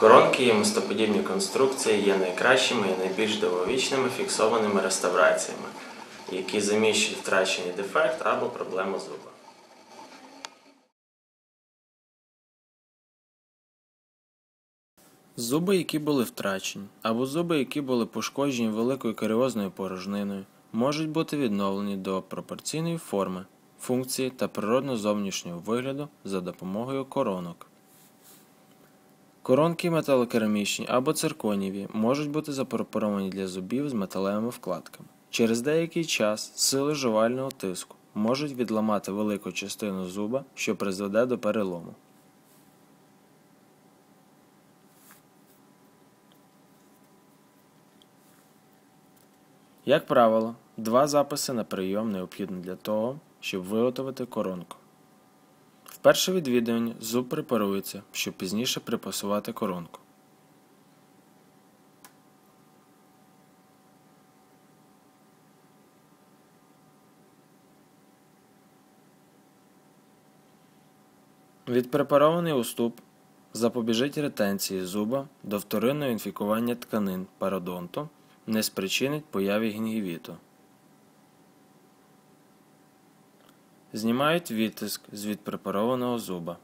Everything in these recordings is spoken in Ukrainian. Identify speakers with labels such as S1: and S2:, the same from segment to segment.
S1: Коронки і мостоподібні конструкції є найкращими і найбільш довговічними фіксованими реставраціями, які заміщують втрачений дефект або проблему зуба. Зуби, які були втрачені, або зуби, які були пошкоджені великою каріозною порожниною, можуть бути відновлені до пропорційної форми, функції та природно зовнішнього вигляду за допомогою коронок. Коронки металокерамічні або цирконіві можуть бути запропоровані для зубів з металевими вкладками. Через деякий час сили жувального тиску можуть відламати велику частину зуба, що призведе до перелому. Як правило, два записи на прийом необхідно для того, щоб виготовити коронку. Перше відвідування зуб препарується, щоб пізніше припасувати коронку. Відпрепарований уступ запобіжить ретенції зуба до вторинного інфікування тканин пародонту, не спричинить появі гінгівіту. Знімають відтиск з відпрепарованого зуба.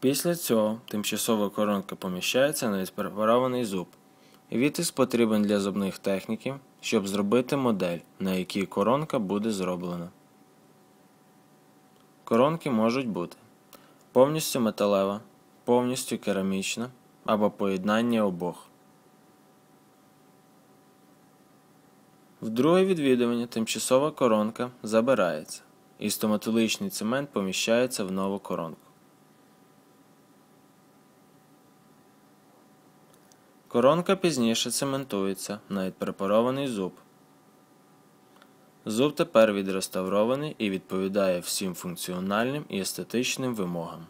S1: Після цього тимчасова коронка поміщається на відпрепарований зуб. Відтиск потрібен для зубних техніків, щоб зробити модель, на якій коронка буде зроблена. Коронки можуть бути повністю металева, повністю керамічна або поєднання обох. В друге відвідування тимчасова коронка забирається і стоматологічний цемент поміщається в нову коронку. Коронка пізніше цементується на відпрепарований зуб. Зуб тепер відреставрований і відповідає всім функціональним і естетичним вимогам.